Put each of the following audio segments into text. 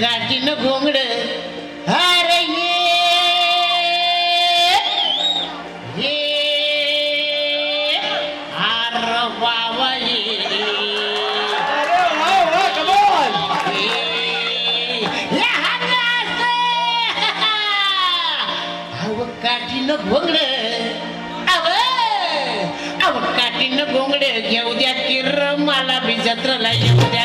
काठीनं घोंगड हर ये आर बाबा काठीनं घोंगड. अव अव काठीनं घेऊ द्या किर मला बी जत्राला येऊ द्या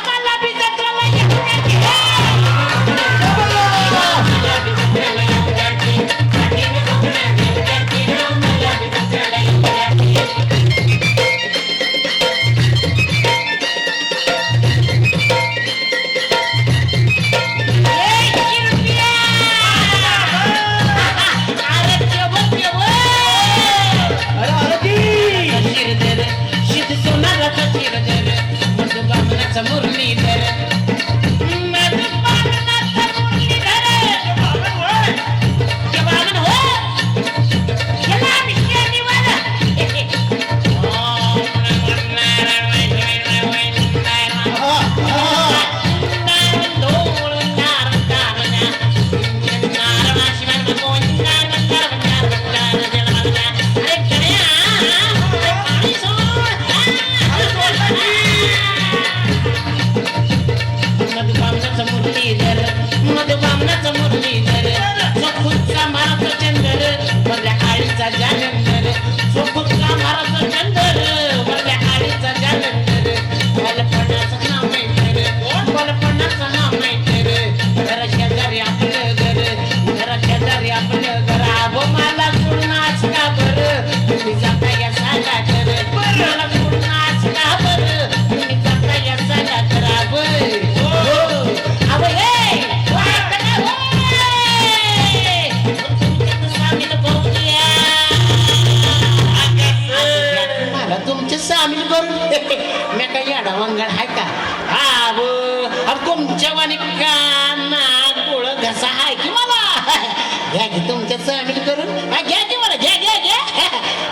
घ्या की तुमच्यात सामील करून. हा घ्या की मला घ्या घ्या घ्या.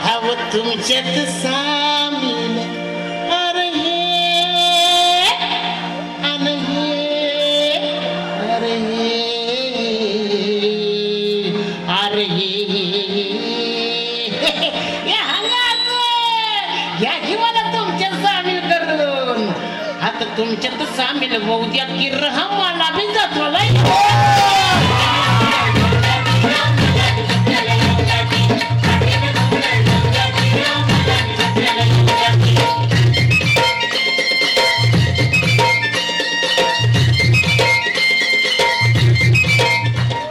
हा मग तुमच्यात सामील अरे हे अरे हे अरे हे घ्या की मला तुमच्यात सामील करून. आता तुमच्यात सामील होऊ द्या की रहा मला बी जातो